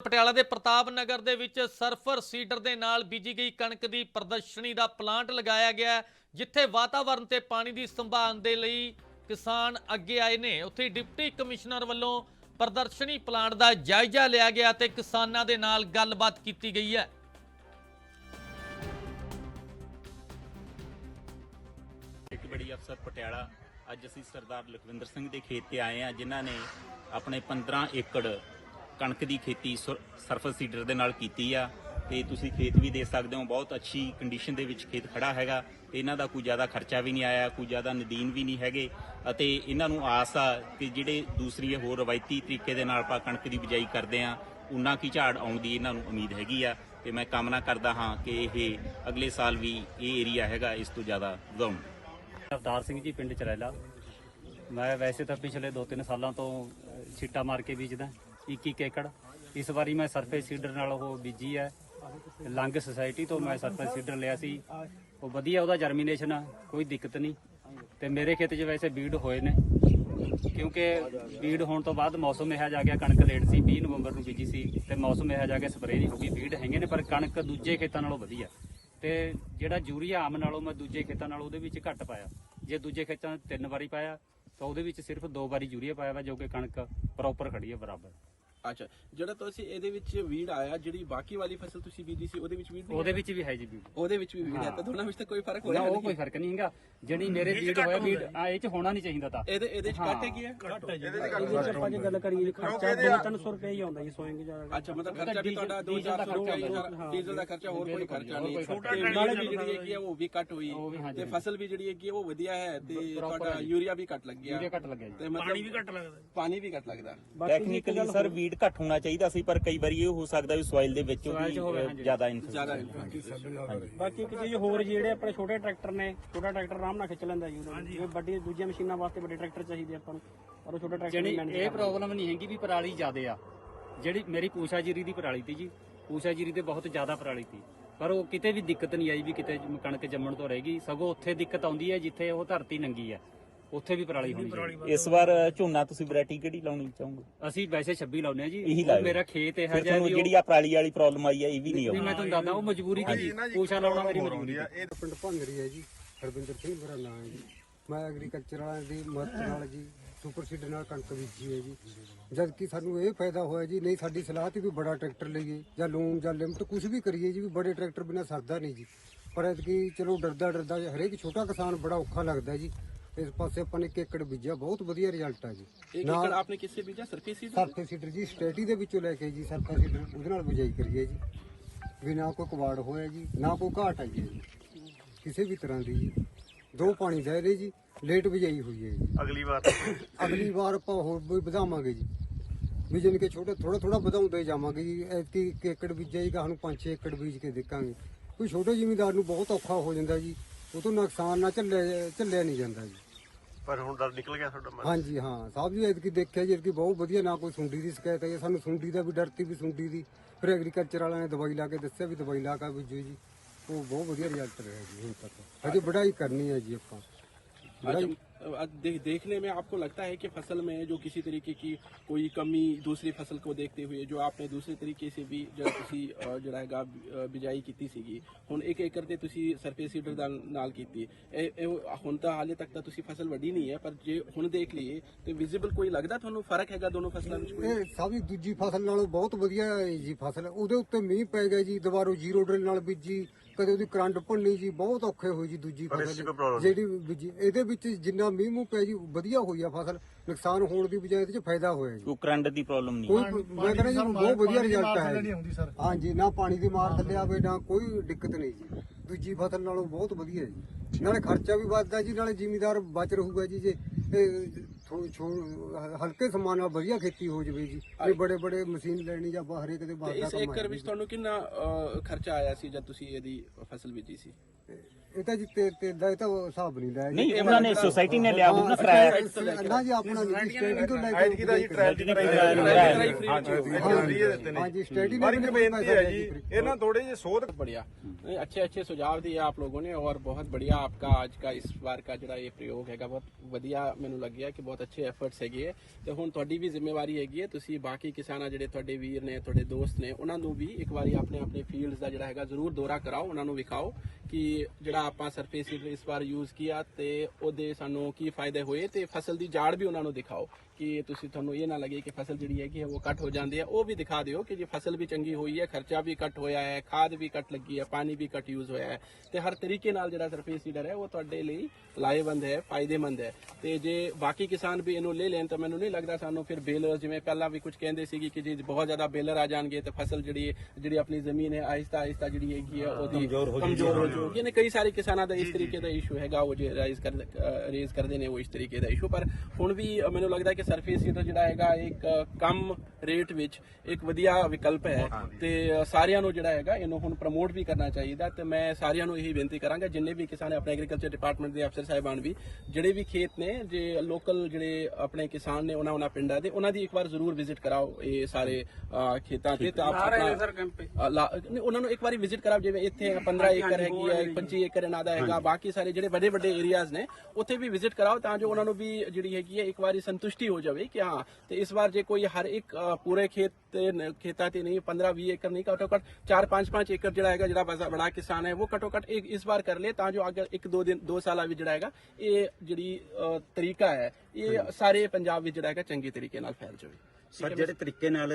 ਪਟਿਆਲਾ ਦੇ ਪ੍ਰਤਾਪ ਨਗਰ ਦੇ ਵਿੱਚ ਸਰਫਰ ਸੀਡਰ ਦੇ ਨਾਲ ਬੀਜੀ ਗਈ ਕਣਕ ਦੀ ਪ੍ਰਦਰਸ਼ਨੀ ਦਾ ਪਲਾਂਟ ਲਗਾਇਆ ਗਿਆ ਜਿੱਥੇ ਵਾਤਾਵਰਣ ਤੇ ਪਾਣੀ ਦੀ ਸੰਭਾਲ ਦੇ ਲਈ ਕਿਸਾਨ ਅੱਗੇ ਆਏ ਨੇ। ਉੱਥੇ ਡਿਪਟੀ ਕਮਿਸ਼ਨਰ ਵੱਲੋਂ ਪ੍ਰਦਰਸ਼ਨੀ ਪਲਾਂਟ ਦਾ ਜਾਇਜ਼ਾ ਲਿਆ ਗਿਆ ਤੇ ਕਿਸਾਨਾਂ ਦੇ ਨਾਲ ਗੱਲਬਾਤ ਕੀਤੀ ਗਈ ਹੈ। ਇੱਕ ਬੜੀ ਅਫਸਰ ਪਟਿਆਲਾ, ਅੱਜ ਅਸੀਂ ਸਰਦਾਰ ਲਖਵਿੰਦਰ ਸਿੰਘ ਦੇ ਖੇਤ ਤੇ ਆਏ ਆ ਜਿਨ੍ਹਾਂ ਨੇ ਆਪਣੇ 15 ਏਕੜ ਕਣਕ ਦੀ ਖੇਤੀ ਸੁਰ- ਸਰਫਸ ਸੀਡਰ ਦੇ ਨਾਲ ਕੀਤੀ ਆ, ਤੇ ਤੁਸੀਂ ਖੇਤ ਵੀ ਦੇਖ ਸਕਦੇ ਹੋ, ਬਹੁਤ ਅੱਛੀ ਕੰਡੀਸ਼ਨ ਦੇ ਵਿੱਚ ਖੇਤ ਖੜਾ ਹੈਗਾ, ਤੇ ਇਹਨਾਂ ਦਾ ਕੋਈ ਜ਼ਿਆਦਾ ਖਰਚਾ ਵੀ ਨਹੀਂ ਆਇਆ, ਕੋਈ ਜ਼ਿਆਦਾ ਨਦੀਨ ਵੀ ਨਹੀਂ ਹੈਗੇ, ਅਤੇ ਇਹਨਾਂ ਨੂੰ ਆਸ ਆ ਕਿ ਜਿਹੜੇ ਦੂਸਰੀ ਹੋਰ ਰਵਾਇਤੀ ਤਰੀਕੇ ਦੇ ਨਾਲ ਆਪਾਂ ਕਣਕ ਦੀ ਬਿਜਾਈ ਕਰਦੇ ਆ ਉਨਾ ਕੀ ਝਾੜ ਆਉਣ ਦੀ ਇਹਨਾਂ ਨੂੰ ਉਮੀਦ ਹੈਗੀ ਆ, ਤੇ ਮੈਂ ਕਾਮਨਾ ਕਰਦਾ ਹਾਂ ਕਿ ਇਹ ਅਗਲੇ ਸਾਲ ਵੀ ਇਹ ਏਰੀਆ ਹੈਗਾ, ਇਸ ਤੋਂ ਜ਼ਿਆਦਾ ਵਧਾਉਣ। ਅਵਤਾਰ ਸਿੰਘ ਜੀ, ਪਿੰਡ ਚਰੈਲਾ। ਮੈਂ ਵੈਸੇ ਤਾਂ ਪਿਛਲੇ 2-3 ਸਾਲਾਂ ਤੋਂ ਛਿੱਟਾ ਮਾਰ ਕੇ ਬੀਜਦਾ। 21 ਏਕੜ। ਇਸ ਵਾਰੀ ਮੈਂ ਸਰਫੇ ਸੀਡਰ ਨਾਲ ਉਹ ਬੀਜੀ ਹੈ। ਲੰਗ ਸੁਸਾਇਟੀ ਤੋਂ ਮੈਂ ਸਰਫੇ ਸੀਡਰ ਲਿਆ ਸੀ। ਉਹ ਵਧੀਆ ਉਹਦਾ ਜਰਮੀਨੇਸ਼ਨ ਆ, ਕੋਈ ਦਿੱਕਤ ਨਹੀਂ। ਤੇ ਮੇਰੇ ਖੇਤ 'ਚ ਵੈਸੇ ਬੀਡ ਹੋਏ ਨੇ। ਕਿਉਂਕਿ ਬੀਡ ਹੋਣ ਤੋਂ ਬਾਅਦ ਮੌਸਮ ਇਹੋ ਜਾ ਗਿਆ, ਕਣਕ ਲੇਟ ਸੀ 20 ਨਵੰਬਰ ਨੂੰ ਬੀਜੀ ਸੀ। ਤੇ ਮੌਸਮ ਇਹੋ ਜਾ ਕੇ ਸਪਰੇਅ ਨਹੀਂ ਹੋ ਗਈ। ਬੀਡ ਹੈਗੇ ਨੇ, ਪਰ ਕਣਕ ਦੂਜੇ ਖੇਤਾਂ ਨਾਲੋਂ ਵਧੀਆ। ਤੇ ਜਿਹੜਾ ਯੂਰੀਆ ਆਮ ਨਾਲੋਂ ਮੈਂ ਦੂਜੇ ਖੇਤਾਂ ਨਾਲੋਂ ਉਹਦੇ ਵਿੱਚ ਘੱਟ ਪਾਇਆ। ਜੇ ਦੂਜੇ ਖੇਤਾਂ ਤਿੰਨ ਵਾਰੀ ਪਾਇਆ, ਤਾਂ ਉਹਦੇ ਵਿੱਚ ਸਿਰਫ ਦੋ ਵਾਰੀ ਯੂਰੀਆ ਪਾਇਆ ਵਾ, ਜੋ ਕਿ ਕਣਕ ਪ੍ਰੋਪਰ ਖੜੀ ਹੈ ਬਰਾਬਰ। ਅੱਛਾ ਜਿਹੜਾ ਤੁਸੀਂ ਇਹਦੇ ਵਿੱਚ ਵੀਡ ਆਇਆ ਜਿਹੜੀ ਬਾਕੀ ਵਾਲੀ ਫਸਲ ਤੁਸੀਂ ਬੀਜੀ ਸੀ ਉਹਦੇ ਵਿੱਚ ਨਹੀਂ ਉਹਦੇ? ਵਿੱਚ ਵੀ ਹੈ ਜੀ ਬੀਡ ਉਹਦੇ ਵਿੱਚ ਵੀ ਵੀਡ ਹੈ ਤਾਂ ਦੋਨਾਂ ਵਿੱਚ ਤਾਂ ਕੋਈ ਫ਼ਰਕ ਨਾ ਹੋਇਆ ਉਹ ਨਹੀਂ। ਕੋਈ ਫ਼ਰਕ ਨਹੀਂ ਹੈਗਾ। ਜਿਹੜੀ ਮੇਰੇ ਬੀਡ ਹੋਇਆ ਬੀਡ ਆ ਇਹ 'ਚ ਹੋਣਾ ਨਹੀਂ ਚਾਹੀਦਾ ਤਾਂ। ਇਹਦੇ ਇਹਦੇ ਚ ਘੱਟ ਹੈਗੀ ਹੈ? ਜੇ। ਆਪਾਂ ਜੇ ਗੱਲ ਕਰੀਏ ਖਰਚਾ 2-300 ਰੁਪਏ ਹੀ ਆਉਂਦਾ ਜੀ ਸੋਇੰਗ ਜਾ ਅੱਛਾ ਮਤਲਬ ਖਰਚਾ ਵੀ ਤੁਹਾਡਾ 2-400 ਰੁਪਏ ਜਾਂ ਡੀਜ਼ਲ ਦਾ ਖਰਚਾ ਹੋਰ ਕੋਈ ਖਰਚਾ ਨਹੀਂ। ਛੋਟਾ ਨਾਲੇ ਵੀ ਜਿਹੜੀ ਹੈਗੀ ਹੈ ਉਹ ਵੀ ਘੱਟ ਹੋਈ। ਉਹ ਵੀ ਤੇ ਫਸਲ ਵੀ ਜਿਹੜੀ ਹੈਗੀ ਉਹ ਵਧੀਆ ਹੈ ਤੇ ਤੁਹਾਡਾ ਯੂਰੀਆ ਵੀ ਘੱਟ ਲੱਗਿਆ। ਯੂਰੀਆ ਘੱਟ ਲੱਗਿਆ ਜੀ। ਤੇ ਮਤਲਬ ਪਾਣੀ ਵੀ ਘੱਟ ਲੱਗਦਾ। ਪਾਣੀ ਵੀ ਘੱਟ ਲੱਗਦਾ। ਟੈਕਨੀਕਲੀ ਸਰ ਵੀਡ ਘੱਟ ਹੋਣਾ ਚਾਹੀਦਾ ਸੀ ਪਰ ਕਈ ਵਾਰੀ ਇਹ ਹੋ ਸਕਦਾ ਵੀ ਸੋਇਲ ਦੇ ਵਿੱਚ ਹਾਂਜੀ। ਜ਼ਿਆਦਾ ਇਨਫੈਕਸ਼ਨ ਬਾਕੀ ਇੱਕ ਚੀਜ਼ ਹੋਰ ਜਿਹੜੇ ਆਪਣੇ ਛੋਟੇ ਟਰੈਕਟਰ ਨੇ ਛੋਟਾ ਟਰੈਕਟਰ ਆਰਾਮ ਨਾਲ ਖਿੱਚ ਲੈਂਦਾ ਜੀ ਉਹਨੂੰ ਜਿਵੇਂ ਵੱਡੀ ਦੂਜੀਆਂ ਮਸ਼ੀਨਾਂ ਵਾਸਤੇ ਵੱਡੇ ਟਰੈਕਟਰ ਚਾਹੀਦੇ ਆਪਾਂ ਨੂੰ ਪਰ ਉਹ ਛੋਟਾ ਟਰੈਕਟਰ ਇਹ ਪ੍ਰੋਬਲਮ ਨਹੀਂ ਹੈਗੀ ਵੀ ਪਰਾਲੀ ਜ਼ਿਆਦੇ ਆ। ਜਿਹੜੀ ਮੇਰੀ ਪੂਸ਼ਾ ਜੀਰੀ ਦੀ ਪਰਾਲੀ ਤੀ ਜੀ ਪੂਸ਼ਾ ਜੀਰੀ ਤੇ ਬਹੁਤ ਜ਼ਿਆਦਾ ਪਰਾਲੀ ਤੀ ਪਰ ਉਹ ਕਿਤੇ ਵੀ ਦਿੱਕਤ ਨਹੀਂ ਆਈ ਵੀ ਕਿਤੇ ਕਣਕ ਜੰਮਣ ਤੋਂ ਰਹੇਗੀ ਸਗੋਂ ਉੱਥੇ ਦਿੱਕਤ ਆਉਂਦੀ ਹੈ ਜਿੱਥੇ ਉਹ ਧਰਤੀ ਨੰਗੀ ਹੈ। ਉੱਥੇ ਵੀ ਪਰਾਲੀ ਹੋਣੀ ਚਾਹੀਦੀ। ਇਸ ਵਾਰ ਝੋਨਾ ਤੁਸੀਂ ਵੈਰਾਈਟੀ ਕਿਹੜੀ ਲਾਉਣੀ ਚਾਹੋਗੇ? ਅਸੀਂ ਵੈਸੇ 26 ਲਾਉਨੇ ਆ ਜੀ। ਇਹੀ ਉਹ ਲਾਇਓ। ਮੇਰਾ ਖੇਤ ਇਹ ਫਿਰ ਜਿਹਾ ਤੁਹਾਨੂੰ ਜਿਹੜੀ ਆ ਪਰਾਲੀ ਵਾਲੀ ਪ੍ਰੋਬਲਮ ਆਈ ਹੈ ਇਹ ਵੀ ਨਹੀਂ ਵੀ ਮੈਂ ਤੁਹਾਨੂੰ ਦੱਸਦਾ ਉਹ ਮਜਬੂਰੀ ਦੀ ਜੀ। ਪੂਸ਼ਾ ਲਾਉਣਾ ਮੇਰੀ ਮਜਬੂਰੀ ਦੀ। ਪਿੰਡ ਭੰਗਰੀ ਹੈ ਜੀ। ਹਰਵਿੰਦਰ ਸਿੰਘ ਮੇਰਾ ਨਾਮ ਹੈ ਜੀ। ਮੈਂ ਐਗਰੀਕਲਚਰ ਵਾਲਿਆਂ ਦੀ ਮਦਦ ਨਾਲ ਜੀ ਸੁਪਰ ਸੀਡਰ ਨਾਲ ਕਣਕ ਬੀਜੀ ਹੈ ਜੀ। ਜਦ ਕਿ ਸਾਨੂੰ ਇਹ ਫਾਇਦਾ ਹੋਇਆ ਜੀ ਨਹੀਂ ਸਾਡੀ ਸਲਾਹ ਤੇ ਵੀ ਬੜਾ ਟਰੈਕਟਰ ਲਈਏ ਜਾਂ ਲੋਨ ਜਾਂ ਲਿਮਟ ਕੁਝ ਵੀ ਕਰੀਏ ਜੀ ਵੀ ਬੜੇ ਟਰੈਕਟਰ ਬਿਨਾ ਸਰਦਾ ਨਹੀਂ ਜੀ। ਪਰ ਐਤਕੀ ਚਲੋ ਡਰਦਾ ਡਰਦਾ ਹਰੇਕ ਛੋਟਾ ਕਿਸਾਨ ਬੜਾ ਔਖਾ ਲੱਗਦਾ ਜੀ। ਇਸ ਪਾਸੇ ਆਪਾਂ ਨੇ ਇੱਕ ਏਕੜ ਬੀਜਿਆ ਬਹੁਤ ਵਧੀਆ ਰਿਜ਼ਲਟ ਆ ਜੀ। ਇੱਕ ਏਕੜ ਆਪਨੇ ਕਿਸੇ ਬੀਜਾ ਸਰਫੇਸ ਹੀ ਸਰਫੇ ਸੀਡਰ ਜੀ ਸਟੇਟੀ ਦੇ ਵਿੱਚੋਂ ਲੈ ਕੇ ਜੀ ਸਰਫੇ ਸੀਡਰ ਉਹਦੇ ਨਾਲ ਬਿਜਾਈ ਕਰੀਏ ਜੀ। ਵੀ ਨਾ ਕੋਈ ਕਵਾੜ ਹੋਇਆ ਜੀ ਨਾ ਕੋਈ ਘਾਟ ਆਈ ਹੈ ਜੀ। ਕਿਸੇ ਵੀ ਤਰ੍ਹਾਂ ਦੀ ਜੀ। ਦੋ ਪਾਣੀ ਦੇ ਰਹੇ ਜੀ ਲੇਟ ਬਿਜਾਈ ਹੋਈ ਹੈ ਜੀ। ਅਗਲੀ ਵਾਰ। ਅਗਲੀ ਵਾਰ ਆਪਾਂ ਹੋਰ ਵੀ ਵਧਾਵਾਂਗੇ ਜੀ। ਵੀ ਜਾਣੀ ਕਿ ਛੋਟਾ ਥੋੜਾ ਥੋੜਾ ਵਧਾਉਂਦੇ ਜਾਵਾਂਗੇ ਜੀ। ਐਤਕੀ ਇੱਕ ਏਕੜ ਬੀਜੇਗਾ ਸਾਨੂੰ 5-6 ਏਕੜ ਬੀਜ ਕੇ ਦੇਖਾਂਗੇ ਕੋਈ ਛੋਟੇ ਜ਼ਿਮੀਂਦਾਰ ਨੂੰ ਬਹੁਤ ਔਖਾ ਹੋ ਜਾਂਦਾ ਜੀ। ਉਹ ਤੋਂ ਨੁਕਸਾਨ ਨਾ ਝੱਲਿਆ ਝੱਲਿਆ ਨਹੀਂ ਜਾਂਦਾ ਜੀ। ਪਰ ਹੁਣ ਡਰ ਨਿਕਲ ਗਿਆ ਤੁਹਾਡਾ ਮਨ? ਹਾਂਜੀ ਹਾਂ। ਸਾਹਿਬ ਜੀ ਐਤਕੀ ਦੇਖਿਆ ਜੀ ਐਤਕੀ ਬਹੁਤ ਵਧੀਆ ਨਾ ਕੋਈ ਸੁੰਡੀ ਦੀ ਸ਼ਿਕਾਇਤ ਹੈ ਸਾਨੂੰ ਸੁੰਡੀ ਦਾ ਵੀ ਡਰ ਤੀ ਵੀ ਸੁੰਡੀ ਦੀ। ਫਿਰ ਐਗਰੀਕਲਚਰ ਵਾਲਿਆਂ ਨੇ ਦਵਾਈ ਲਾ ਕੇ ਦੱਸਿਆ ਵੀ ਦਵਾਈ ਲਾ ਕੇ ਬੀਜੋ ਜੀ ਉਹ ਬਹੁਤ ਵਧੀਆ ਰਿਜ਼ਲਟ ਰਿਹਾ ਜੀ ਹੁਣ ਤੱਕ। ਹਜੇ ਵਢਾਈ ਕਰਨੀ ਹੈ ਜੀ ਆਪਾਂ। ਵਢਾਈ अच्छा, दे, देखने में आपको लगता है कि फसल में जो किसी तरीके की कोई कमी दूसरी फसल को देखते हुए जो आपने दूसरे तरीके से भी ਜਿਹੜਾ ਤੁਸੀਂ ਅਹ, ਜਿਹੜਾ ਹੈਗਾ ਅਹ, ਬਿਜਾਈ ਕੀਤੀ ਸੀਗੀ ਹੁਣ ਇੱਕ ਏਕੜ ਤੇ ਤੁਸੀਂ ਸਰਫੇਸ ਸੀਡਰ ਦਾ ਨਾਲ ਕੀਤੀ ਇਹ ਇਹ ਹੁਣ ਤਾਂ ਹਾਲੇ ਤੱਕ ਤਾਂ ਤੁਸੀਂ ਫਸਲ ਵੱਡੀ ਨਹੀਂ ਹੈ ਪਰ ਜੇ ਹੁਣ ਦੇਖ ਲਈਏ ਤੇ ਵਿਜ਼ੀਬਲ ਕੋਈ ਲੱਗਦਾ ਤੁਹਾਨੂੰ ਫਰਕ ਹੈਗਾ ਦੋਨੋਂ ਫਸਲਾਂ ਵਿੱਚ ਕੋਈ ਇਹ ਸਾਰੀ ਦੂਜੀ ਫਸਲ ਨਾਲੋਂ ਬਹੁਤ ਵਧੀਆ ਹੈ ਜੀ ਫਸਲ ਉਹਦੇ ਉੱਤੇ ਮੀਂਹ ਪੈ ਗਿਆ ਜੀ ਦੁਬਾਰੋ ਜ਼ੀਰੋ ਡਰਿਲ ਨਾਲ ਬੀਜੀ ਕਦੇ ਉਹਦੀ ਕਰੰਟ ਭੰਨੀ ਜੀ ਬਹੁਤ ਔਖੇ ਹੋਈ ਜੀ ਦੂਜੀ ਪਰ ਇਸ 'ਚ ਫਸਲ ਕੋਈ problem ਜਿਹੜੀ ਬੀਜੀ ਇਹਦੇ ਵਿੱਚ ਜਿੰਨਾ ਮੀਂਹ ਮੂੰਹ ਪਿਆ ਜੀ ਵਧੀਆ ਹੋਈ ਆ ਫਸਲ। ਨੁਕਸਾਨ ਹੋਣ ਦੀ ਬਜਾਏ ਇਹਦੇ ਚ ਫਾਇਦਾ ਹੋਇਆ ਜੀ। ਕੋਈ ਕਰੰਟ ਦੀ ਪ੍ਰੋਬਲਮ ਨਹੀਂ। ਕੋਈ ਮੈਂ ਕਹਿੰਦਾ ਜੀ ਬਹੁਤ ਵਧੀਆ ਰਿਜ਼ਲਟ ਹੈ ਹਾਂਜੀ ਨਾ ਪਾਣੀ ਦੀ ਮਾਰ ਥੱਲੇ ਆਵੇ ਨਾ ਕੋਈ ਦਿੱਕਤ ਨਹੀਂ ਜੀ। ਦੂਜੀ ਫਸਲ ਨਾਲੋਂ ਬਹੁਤ ਵਧੀਆ ਜੀ। ਨਾਲੇ ਖਰਚਾ ਵੀ ਵੱਧਦਾ ਜੀ ਨਾਲੇ ਜ਼ਿਮੀਦਾਰ ਬਚ ਰਹੂਗਾ ਜੀ ਜੇ ਇਹ ਹਲਕੇ ਸਮਾਨ ਨਾਲ ਵਧੀਆ ਖੇਤੀ ਹੋ ਜਵੇ ਜੀ। ਇਹ ਬੜੇ ਬੜੇ ਮਸ਼ੀਨ ਲੈਣੀ ਜਾਂ ਬਾਹਰੇ ਕਿਤੇ ਬਾਹਰ ਦਾ ਇਸ ਕੰਮ ਏਕੜ ਹੈ ਵਿੱਚ ਤੁਹਾਨੂੰ ਕਿੰਨਾ ਅਹ, ਖਰਚਾ ਆਇਆ ਸੀ ਜਦ ਤੁਸੀਂ ਇਹਦੀ ਫਸਲ ਬੀਜੀ ਸੀ? ਇਹ ਤਾਂ ਜੀ ਤੇ ਤੇ ਦਾ ਇਹ ਤਾਂ ਉਹ ਹਿਸਾਬ ਨਹੀਂ ਲਾਇਆ ਜੀ ਨਹੀਂ ਉਹਨਾਂ ਨੇ ਸੁਸਾਇਟੀ ਨੇ ਲਿਆ ਹੋਊ ਨਾ ਕਿਰਾਇਆ ਨਾ ਜੀ ਆਪਣਾ ਨਹੀਂ ਸਟੇਡੀ ਤੋਂ ਲੈ ਕੇ ਐਤਕੀ ਦਾ ਜੀ ਟ੍ਰਾਇਲ ਦੀ ਹਾਂ ਜੀ ਸਟੇਡੀ ਪਰ ਇੱਕ ਬੇਨਤੀ ਹੈ ਜੀ ਇਹਨਾਂ ਥੋੜੇ ਜਿਹੇ ਸੋਧ बढ़िया नहीं, अच्छे अच्छे सुझाव दिए आप लोगों ने और बहुत बढ़िया आपका आज का इस बार का ਜਿਹੜਾ ਇਹ ਪ੍ਰਯੋਗ ਹੈਗਾ ਬਹੁਤ ਵਧੀਆ ਮੈਨੂੰ ਲੱਗਿਆ ਕਿ ਬਹੁਤ ਅੱਛੇ ਐਫਰਟਸ ਹੈਗੇ ਹੈ ਤੇ ਹੁਣ ਤੁਹਾਡੀ ਵੀ ਜ਼ਿੰਮੇਵਾਰੀ ਹੈਗੀ ਹੈ ਤੁਸੀਂ ਬਾਕੀ ਕਿਸਾਨਾਂ ਜਿਹੜੇ ਤੁਹਾਡੇ ਵੀਰ ਨੇ ਤੁਹਾਡੇ ਦੋਸਤ ਨੇ ਉਹਨਾਂ ਨੂੰ ਵੀ ਇੱਕ ਵਾਰੀ ਆਪਣੇ ਆਪਣੇ ਫੀਲਡਸ ਦਾ ਜਿਹੜਾ ਹੈਗਾ ਜ਼ਰੂਰ ਦੌਰਾ ਕਰਾਓ ਉਹਨਾਂ ਨੂੰ ਵਿਖਾਓ ਕਿ ਜਿਹੜਾ ਆਪਾਂ ਸਰਫੇਸ ਸੀਡਰ ਇਸ ਵਾਰ ਯੂਜ਼ ਕੀਤਾ ਤੇ ਉਹਦੇ ਸਾਨੂੰ ਕੀ ਫਾਇਦੇ ਹੋਏ ਤੇ ਫਸਲ ਦੀ ਜਾੜ ਵੀ ਉਹਨਾਂ ਨੂੰ ਦਿਖਾਓ ਕਿ ਤੁਸੀਂ ਤੁਹਾਨੂੰ ਇਹ ਨਾ ਲੱਗੇ ਕਿ ਫਸਲ ਜਿਹੜੀ ਹੈਗੀ ਹੈ ਉਹ ਕੱਟ ਹੋ ਜਾਂਦੀ ਹੈ ਉਹ ਵੀ ਦਿਖਾ ਦਿਓ ਕਿ ਜੇ ਫਸਲ ਵੀ ਚੰਗੀ ਹੋਈ ਹੈ ਖਰਚਾ ਵੀ ਘੱਟ ਹੋਇਆ ਹੈ ਖਾਦ ਵੀ ਘੱਟ ਲੱਗੀ ਹੈ ਪਾਣੀ ਵੀ ਘੱਟ ਯੂਜ਼ ਹੋਇਆ ਹੈ ਤੇ ਹਰ ਤਰੀਕੇ ਨਾਲ ਜਿਹੜਾ ਸਰਫੇਸ ਸੀਡਰ ਹੈ ਉਹ ਤੁਹਾਡੇ ਲਈ ਲਾਹੇਵੰਦ ਹੈ ਫਾਇਦੇਮੰਦ ਹੈ। ਤੇ ਜੇ ਬਾਕੀ ਕਿਸਾਨ ਵੀ ਇਹਨੂੰ ਲੈ ਲੈਣ ਤਾਂ ਮੈਨੂੰ ਨਹੀਂ ਲੱਗਦਾ ਸਾਨੂੰ ਫਿਰ ਬੇਲਰ ਜਿਵੇਂ ਪਹਿਲਾਂ ਵੀ ਕੁਝ ਕਹਿੰਦੇ ਸੀਗੇ ਕਿ ਜੇ ਬਹੁਤ ਜ਼ਿਆਦਾ ਬੇਲਰ ਆ ਜਾਣਗੇ ਤਾਂ ਫਸਲ ਜਿਹੜੀ ਜਿਹੜੀ ਆਪਣੀ ਜ਼ਮੀਨ ਹੈ ਆਹਿਸਤਾ ਆਹਿਸਤਾ ਜਿਹੜੀ ਹੈਗੀ ਹੈ ਉਹਦੀ ਕਮਜ਼ੋਰ ਹੋ ਜਾਊਗੀ ਨੇ ਕਈ ਸਾਰੇ ਕਿਸਾਨਾਂ ਦਾ ਇਸ ਤਰੀਕੇ ਦਾ ਇਸ਼ੂ ਹੈਗਾ ਉਹ ਜੇ ਰਾਈਜ਼ ਕਰ ਰੇਜ਼ ਕਰਦੇ ਨੇ ਉਹ ਇਸ ਤਰੀਕੇ ਦਾ ਇਸ਼ੂ ਪਰ ਹੁਣ ਵੀ ਮੈਨੂੰ ਲੱਗਦਾ ਕਿ ਸਰਫੇਸ ਸੀਡਰ ਜਿਹੜਾ ਹੈਗਾ ਇੱਕ ਕਮ ਰੇਟ ਵਿੱਚ ਇੱਕ ਵਧੀਆ ਵਿਕਲਪ ਹੈ ਤੇ ਸਾਰਿਆਂ ਨੂੰ ਜਿਹੜਾ ਹੈਗਾ ਇਹਨੂੰ ਹੁਣ ਪ੍ਰਮੋਟ ਵੀ ਕਰਨਾ ਚਾਹੀਦਾ ਤੇ ਮੈਂ ਸਾਰਿਆਂ ਨੂੰ ਇਹੀ ਬੇਨਤੀ ਕਰਾਂਗਾ ਜਿੰਨੇ ਵੀ ਕਿਸਾਨ ਆਪਣੇ ਐਗਰੀਕਲਚਰ ਡਿਪਾਰਟਮੈਂਟ ਦੇ ਅਫਸਰ ਸਾਹਿਬਾਨ ਵੀ ਜਿਹੜੇ ਵੀ ਖੇਤ ਨੇ ਜੇ ਲੋਕਲ ਜਿਹੜੇ ਆਪਣੇ ਕਿਸਾਨ ਨੇ ਉਹਨਾਂ ਉਹਨਾਂ ਪਿੰਡਾਂ ਦੇ ਉਹਨਾਂ ਦੀ ਇੱਕ ਵਾਰ ਜ਼ਰੂਰ ਵਿਜ਼ਿਟ ਕਰਾਓ ਇਹ ਸਾਰੇ ਖੇਤਾਂ ਤੇ ਤਾਂ? ਆਪ ਆਪਣਾ ਉਹਨਾਂ ਨੂੰ ਇੱਕ ਵਾਰੀ ਵਿਜ਼ਿਟ ਕਰਾਓ ਜਿਵੇਂ ਇੱਥੇ 15 ਏਕੜ ਹੈਗੀ ਹੈ 25 ਏਕੜ ਇਹਨਾਂ ਦਾ ਹੈਗਾ ਬਾਕੀ ਸਾਰੇ ਜਿਹੜੇ ਵੱਡੇ ਵੱਡੇ ਏਰੀਆਜ਼ ਨੇ ਉੱਥੇ ਵੀ ਵਿਜ਼ਿਟ ਕਰਾਓ ਤਾਂ ਜੋ ਉਹਨਾਂ ਨੂੰ ਵੀ ਜਿਹੜੀ ਹੈਗੀ ਹੈ ਇੱਕ ਵਾਰੀ ਸੰਤੁਸ਼ਟੀ ਹੋ ਜਾਵੇ ਕਿ ਹਾਂ ਤੇ ਇਸ ਵਾਰ ਜੇ ਕੋਈ ਹਰ ਇੱਕ ਪੂਰੇ ਖੇਤ ਤੇ ਖੇਤਾਂ ਤੇ ਨਹੀਂ 15 20 ਏਕੜ ਨਹੀਂ ਘੱਟੋ ਘੱਟ 4 5 5 ਏਕੜ ਜਿਹੜਾ ਹੈਗਾ ਜਿਹੜਾ ਬੜਾ ਕਿਸਾਨ ਹੈ ਉਹ ਘੱਟੋ ਘੱਟ ਇੱਕ ਇਸ ਵਾਰ ਕਰ ਲੇ ਤਾਂ ਜੋ ਅਗਰ ਇੱਕ ਦੋ ਦਿਨ ਦੋ ਸਾਲਾਂ ਵਿੱਚ ਜਿਹੜਾ ਹੈਗਾ ਇਹ ਜਿਹੜੀ ਤਰੀਕਾ ਹੈ ਇਹ ਸਾਰੇ ਪੰਜਾਬ ਵਿੱਚ ਜਿਹੜਾ ਹੈਗਾ ਚੰਗੇ ਤਰੀਕੇ ਨਾਲ ਫੈਲ ਜਾਵੇ। ਸਰ ਜਿਹੜੇ ਤਰੀਕੇ ਨਾਲ